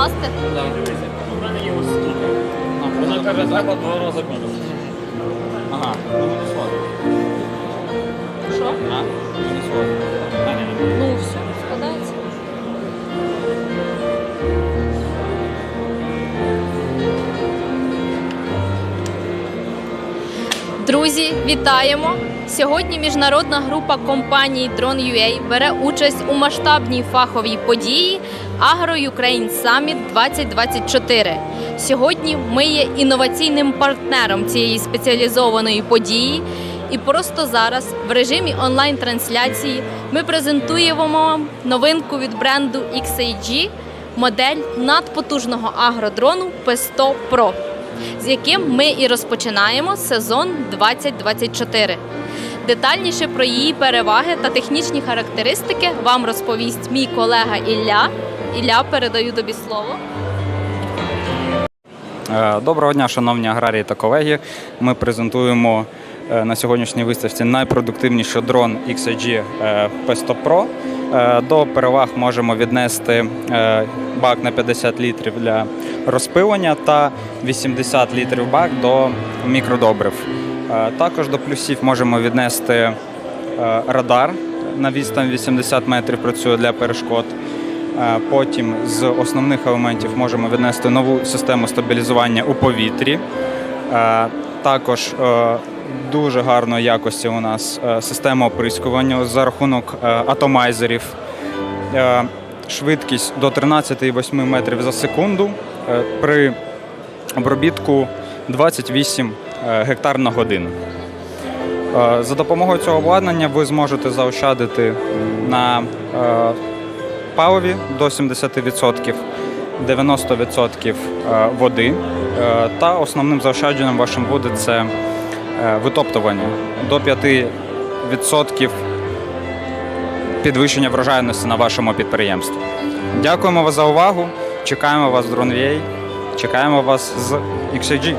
покласти? Так. У мене є ось скільки. Вона каже, треба два рази більше. Ага, ну не сложно. Що? А? Не сложно. Друзі, вітаємо! Сьогодні міжнародна група компаній Drone.ua бере участь у масштабній фаховій події Agro Ukraine Summit 2024. Сьогодні ми є інноваційним партнером цієї спеціалізованої події. І просто зараз в режимі онлайн-трансляції ми презентуємо вам новинку від бренду XAG модель надпотужного агродрону P100 Pro, з яким ми і розпочинаємо сезон 2024. Детальніше про її переваги та технічні характеристики вам розповість мій колега Ілля. Ілля, передаю тобі слово. Е, Доброго дня, шановні аграрії та колеги. Ми презентуємо е, на сьогоднішній виставці найпродуктивніший дрон XAG е, P100 Pro. Е, До переваг можемо віднести е, бак на 50 літрів для розпилення та 80 літрів бак до мікродобрив. Е, Також до плюсів можемо віднести радар на відстань 80 метрів працює для перешкод. Потім з основних елементів можемо віднести нову систему стабілізування у повітрі. Е, Також е, дуже гарної якості у нас е, система оприскування за рахунок атомайзерів. Швидкість до 13,8 метрів за секунду при обробітку 28 е, гектар на годину. За допомогою цього обладнання ви зможете заощадити на паливі до 70%, 90% е, води. Е, Та основним заощадженням вашим буде це е, витоптування до 5% підвищення врожайності на вашому підприємстві. Дякуємо вас за увагу. Чекаємо вас в DroneVA. Чекаємо вас з XIG.